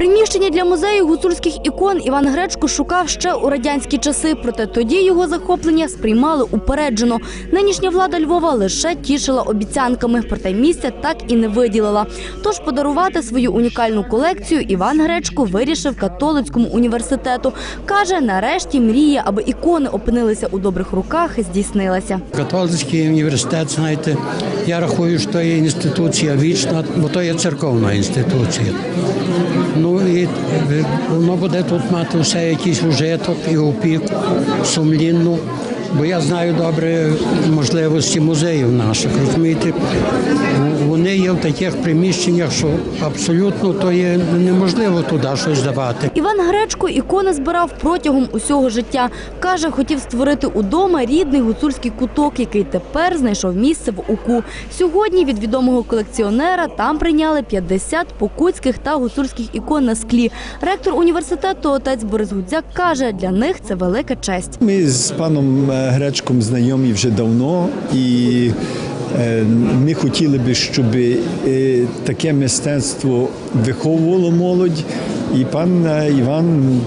Приміщення для музею гуцульських ікон Іван Гречко шукав ще у радянські часи, проте тоді його захоплення сприймали упереджено. Нинішня влада Львова лише тішила обіцянками, проте місця так і не виділила. Тож подарувати свою унікальну колекцію Іван Гречко вирішив католицькому університету. Каже, нарешті мріє, аби ікони опинилися у добрих руках, здійснилася. Католицький університет, знаєте, я рахую, що є інституція вічна, бо то є церковна інституція. Ну і е, воно буде тут мати все якийсь ужиток і опіку сумлінну. Бо я знаю добре можливості музеїв наших, розумієте, вони є в таких приміщеннях, що абсолютно то є неможливо туди щось давати. Іван Гречко ікони збирав протягом усього життя. Каже, хотів створити удома рідний гуцульський куток, який тепер знайшов місце в УКУ. Сьогодні від відомого колекціонера там прийняли 50 покутських та гуцульських ікон на склі. Ректор університету отець Борис Гудзяк каже, для них це велика честь. Ми з паном е, Гречком знайомі вже давно, і е, ми хотіли би, щоб е, таке мистецтво виховувало молодь. І пан е, Іван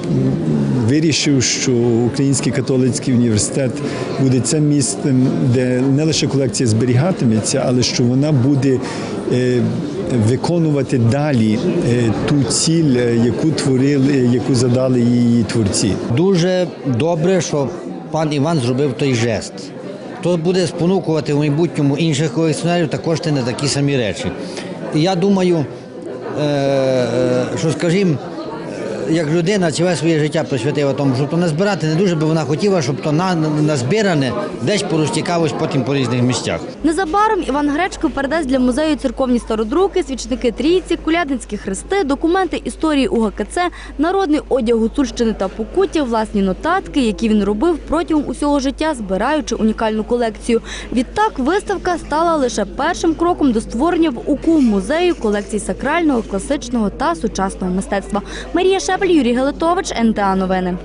вирішив, що Український католицький університет буде цим місцем, де не лише колекція зберігатиметься, але що вона буде виконувати далі ту ціль, яку творили, яку задали її творці. Дуже добре, що пан Іван зробив той жест. То буде спонукувати в майбутньому інших колекціонерів також на такі самі речі. І я думаю, е, е, що, скажімо, як людина ціле своє життя присвятила тому, щоб то назбирати, не дуже би вона хотіла, щоб то на, назбиране десь порозтікалось потім по різних місцях. Незабаром Іван Гречко передасть для музею церковні стародруки, свічники трійці, колядницькі хрести, документи історії УГКЦ, народний одяг Гуцульщини та Покуття, власні нотатки, які він робив протягом усього життя, збираючи унікальну колекцію. Відтак виставка стала лише першим кроком до створення в УКУ музею колекцій сакрального, класичного та сучасного мистецтва. Марія Шепель, Юрій Галитович, НТА Новини.